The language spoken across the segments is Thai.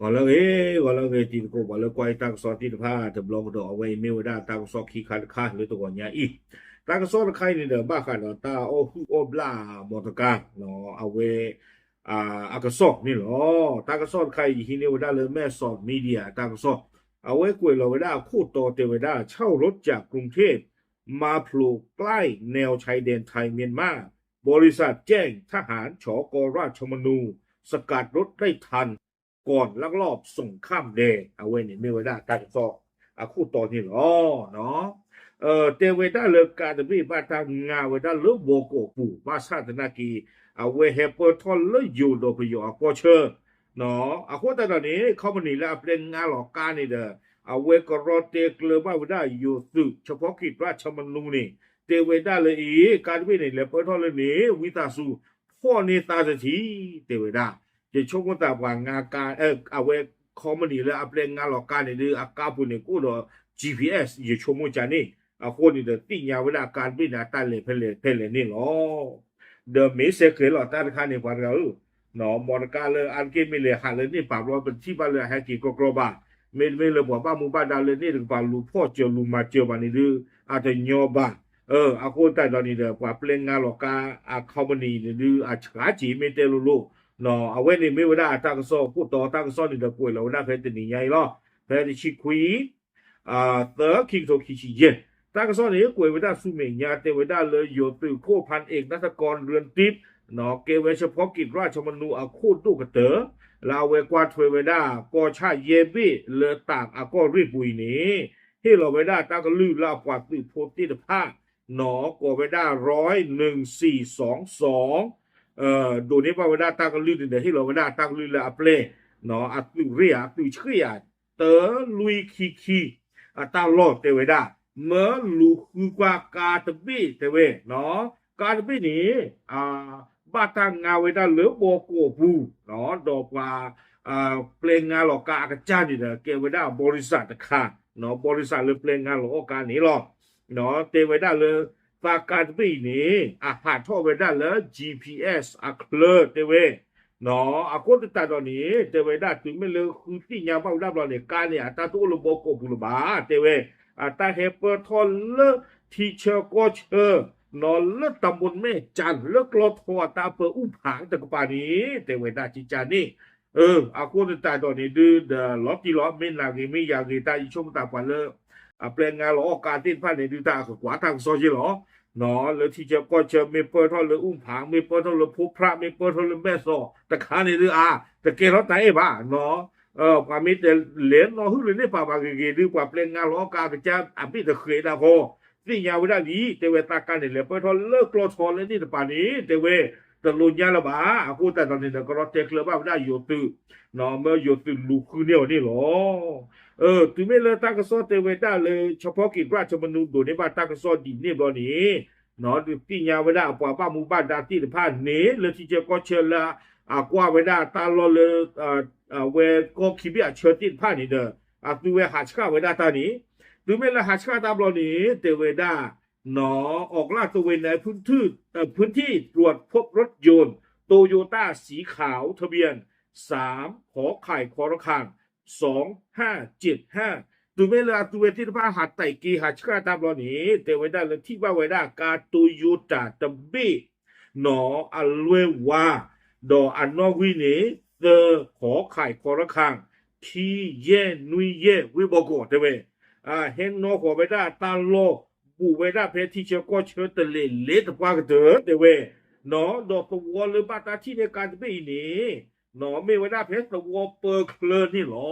ก่อนแล้วเอ้ก่อนแล้วเอ้ตีนกูก่อนแล้วกวยตั้งซอตีนผ้าจะบล็อกดอเอาไว้เมวดาตั้งซอขี้คันค่าหรือตัวก่อนเนี่ยอีตั้งซอใครนี่เด้อบ้าคันเนาะตาโอ้ฮูโอ้บลามอตกาเนาะเอาไว้อ่าอากาซอกนี่เหรอตั้งซอใครฮิเนวดาเลยแม่สอดมีเดียตั้งซอเอาไว้กวยเราเวลาคู่โตเตเวดาเช่ารถจากกรุงเทพมาปลูกใกล้แนวชายแดนไทยเมียนมา บริษัทแจ้งทหารชกราชมนู สกัดรถได้ทัน ก่อนลักลอบส่งข้ามแดเอาไว้เนี่ยไม่ไว้ได้การสอบอาคู่ตอนนี้หรอเนาะเออเตเวด้าเลิกการบีบ้าทางงาเวด้าเลิกโบโกปูมาชาตินากีเอาไว้เฮเปอร์ทอนเลิกอยู่โดประโยชน์ก็เชิญเนาะอาคู่ตอนนี้เขามันนี่แล้วเป็นงานหลอกการนี่เด้อเอาไว้ก็รอเตกเลบ้าเวด้าอยู่สึกเฉพาะกิจราชมันูนี่เตเวด้าเลยอีการบีนี่เลเปอร์ทอนเลยนี่วิตาสูพ่อเนตาสถีเตเวด้า je choko ta wa nga ka e awe comedy le aple nga lo ka ne de aka pu ne ko do GPS je chomo cha ne a ko ni de ti nya wa da ka bi na ta le phele phele ni lo the me se ke lo ta kha ne ba ga lu no mo ka le an ke mi le ha le ni pa lo pa ti ba le ha ki ko ko ba me me le bo ba mu ba da le ni de ba lu pho jo lu ma jo ba ni de a de nyo ba เอออากูแต่ตอนนี้เด้อกว่าเปล่งงานหรอกกาอาคอมมานีหรืออาชาจีไม่เตลูลู no a weni mi wada atang so ku to tang so ni da ku lo na phe ti ni yai lo phe ti chi kui a the king to ki chi ye tang so ni ku wada su me nya te wada le yo tu ko pan ek นักกรเรือนทิพย์หนอเกเวเฉพาะกิจราชมนูอาคูตุกเตอลาเวกวาทเวเวดากอชาเยบิเลตากอาก็รีบุยนี้ที่เราเวดาตากลือลาปวาตุโพติภาหนอกอเวดาร้อยหนึ่งสี่สองสอง เอ่อโดนี้ปาวดาตากลุดเดฮิโลวดาตากลุดละอเปลเนาะอัตุเรียอัตุชื่อยาเตอลุยคีคีอัตาลอเตเวดาเมื่อลูคือกว่ากาตบีเตเวเนาะกาตบีนี้อ่าบาตางาเวดาเหลือโบโกบูเนาะดอกว่าอ่าเพลงงาหลอกกากระจานี่เดเกเวดาบริษัทตะคาเนาะบริษัทหรือเพลงงาหลอกกานี้หรอกเนาะเตเวดาเลย แม่สอแต่ขานี่ดื้ออะแต่เกเราไหนบ้าเนาะเออความมีแต่เหรียญเนาะหื้อเลยนี่ป่าวบางเกดื้อกว่าเปล่งงานล้อกาก็จะอะพี่จะเคยนะพอสิ่งยาวเลานี้แต่เวตาการเนี่ยเลยเปิดเท่าเลิกกลอทอนเลยนี่แต่ป่านนี้แต่เวแต่ลุนยาละบ้ากูแต่ตอนนี้ก็รอเจคเลย အပလငါလောကာတိဖာနေဒူတာကိုကွာတာစောကြီးလောနော်လေတီချေကောချေမေပေါ်ထောလေဥဖာမေပေါ်ထောလေဖူဖရာမေပေါ်ထောလေမဲစောတခါနေရအာတကယ်တော့တိုင်ပါနော်အော်ပါမီတယ်လေနော်ဟူလေနေပါပါကေကေဒီပါပလငါလောကာကချအပိတခေတာကိုသိညာဝရဒီတေဝတာကနေလေပေါ်ထောလေကလော့ထောလေဒီတပါနေတေဝ terlunya lah bah aku tak tahu ni dah kalau tek lah bah dah youtube nama youtube luku ni ni lo eh tu me le tak so te we dah le chopo ki kwa chopo nu do ni bah tak so di ni lo ni no tu pinya we dah apa apa mu bah dah ti pa ni le ti je ko che la aqua we dah ta lo le we ko ki bi a che ti pa ni de a tu we ha chka we dah ta ni tu me le ha chka ta lo ni te we dah วด้าเนาะออกลาดตระเวนในพื้นที่เอ่พื้นที่ตรวจพบรถยนต์โตโยต้าสีขาวทะเบียนสามขอไข่คอระคังสองห้าเจ็ดห้าตูเมลาตูเวที่พาหัดไตกีหัดชกาตามรอนี้แต่ไวได้เลยที่ว่าไว้ได้กาตูยูตาตัมบีหนออัลเววาดออันนอวินีเตอขอไข่คอระคังทีเย่นุยเย่วิบโกเตเวอ่าเฮนนอขอไวได้ตาโล ปูไว้ได้เพที่เชก็เชิญตะเลเลตปากเตอเตเวเนาะดอกตัวเลยบาตาที่ในการบีนี้หนอไม่ไว้ได้เพชรตะวอเปอร์เคลนนี่หรอ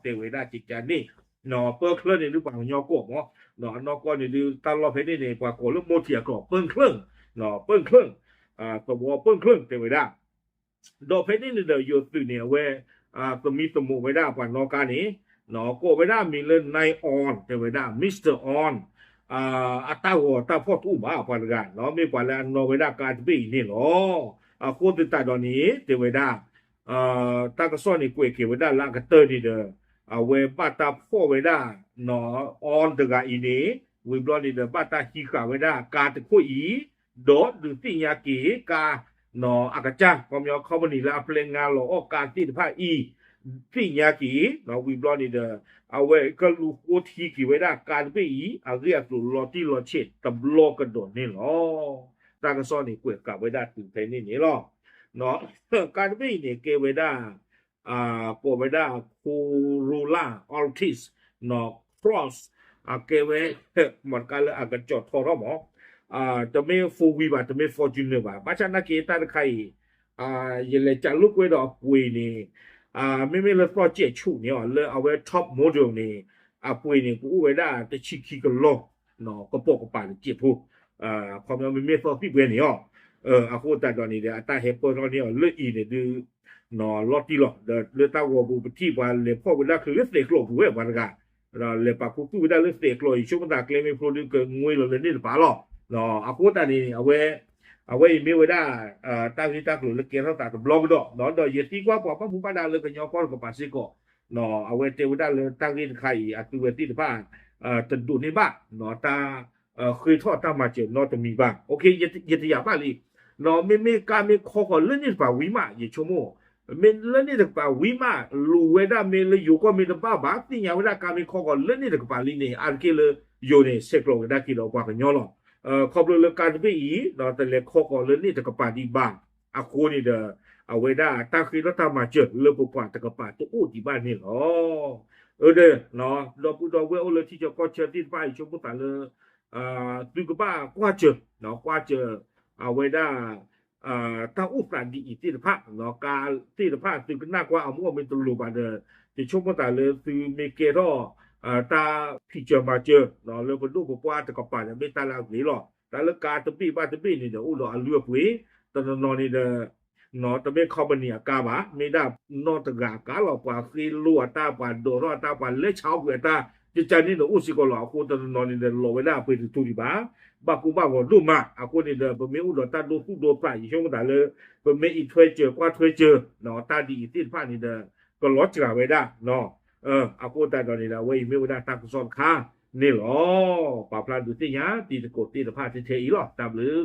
เตไว้ได้จิตใจนี่หนอเปอร์เคลนนี่หรือเปล่ายอโกะหมอหนอนอก็นี่ดูตลอดเพชรนี่เนี่ยกว่าโกหรือโมเทียก็เปิ้งเครื่องหนอเปิ้งเครื่องอ่าตะวอเปิ้งเครื่องเตไว้ได้ดอกเพชรนี่เดี๋ยวอยู่ตื่นเนี่ยเวอ่าตัวมีตัวมูไว้ได้กว่านอการนี้หนอโกไว้ได้มีเล่นในออนเตไว้ได้มิสเตอร์ออนาอัตตาหัวตาพ่อตู้บ้าพอดกันเนาะไม่กว่าแล้วนอเวดาการบีนี่เนาะอ่าโคตรตาดอนนี้เตเวะได้มิสเตอร์ออน အာအတောက်တော့တဖို့ကူပါပါလကနော်မေပါလာနော်ဝေဒကာတပိနေလောအခုတတတော်နေတေဝေဒအာတကစောနေကွေကေဝေဒလာကတဒီဒအဝေပတာဖို့ဝေဒနော် on the ga ini we blood the pata hika weda ka te khu i do du ti nya ki ka no akacha kom yo company la plenga lo o ka ti de pha i ti nya ki no we blood the aweka luko thi ki wera kan pe i agia tu loti lo che tam lo ka don ni lo ta ka so ni kwe ka wera tu te ni ni lo no kan pe ni ke wera a ko wera kurula altis no cross a ke we mon ka le aga cho tho ro mo a to me fu wi ba to me fortune ba ba cha na ke ta kai a ye le cha lu kwe do pui ni 啊，明明了到接触呢，了阿位 top model 呢，啊，背呢，古位啦，得去去个咯，喏，个包个板的接触，啊，旁边明明到这边呢哦，呃，阿后在到你的，但还包到呢，了伊呢都。နော်လော်တီလော်လေတာဝဘူပတိဘာလေဖောဝလာခရစ်လေကလောဘူဝဲဘာကနော်လေပါကူကူဒါလေစတေကလောရှုံတာကလေးမီပရိုဒူကငွေလော်လေနေပါလောနော်အပေါ်တန်နေအဝဲ awai mi weda ta ji ta klo le kero ta blog do no do ye ti kwa pa pa bu pa da le ke nyo por ko pa si ko no awai te weda le ta ji khai a tu we ti de ba ta du ni ba no ta khui tho ta ma che no to mi ba okay ye ye ti ya ba li no mi mi ka mi kho ko le ni ba wi ma ye chu mo မင်းလည်းနေတကပါဝီမလူဝဲတာမင်းလည်းယူကမင်းတပါဘာတင်ရဝဲတာကာမီခေါ်ကလည်းနေတကပါလိနေအာကေလယိုနေစက်ကလောဒါကီလောကွာကညောလော ขอบเลยการไปอีเนาะแต่เลยข้อก่อนเลยนี่ตะกปาดีบ้านอะโคนี่เด้อเอาไว้ได้ตาคือรถตามมาเจอเลยปกว่าตะกปาตัวอู้ที่บ้านนี่หรอเออเด้อเนาะดอกดอกเวโอเลยที่จะก็เจอที่บ้านชมพูตาเลยอ่อตุกบ้ากว่าเจอเนาะกว่าเจอเอาไว้ได้อ่อตาอู้ปราดีอีที่ตะพะเนาะการที่ตะพะตึกหน้ากว่าเอามั่วเป็นตุลูบาเด้อที่ชมพูตาเลยคือเมเกรอ 啊，他皮脚嘛就，那那个路不管这个板的没打烂鬼了，但是家都比把都比你的乌了啊路不会，但是那你的。နော်တမေခေါပနီအကပါမေဒနော်တကကလောပါခီလူအတာပါဒိုရတာပါလက်ချောက်ွယ်တာကြကြနေလို့ဥစီကလောအခုတနော်နေတယ်လောဝလာပေးတူဒီပါဘကူဘဝလူမအခုနေတယ်ဗမေဥတော်တတ်လို့ခုတော်ပါရုံးတာလေဗမေဤထွဲကျကွာထွဲကျနော်တတ်ဒီတိဖာနေတယ်ကလောချရာဝဲတာနော် เอออาโกูแต่ตอนนี้ละเว้ยไม่ได้ตั้งกุศลค่ะนี่หรอป่าพลานดูที่ยาตีตะโกตีตะพาเทเทอีหรอตามหรือ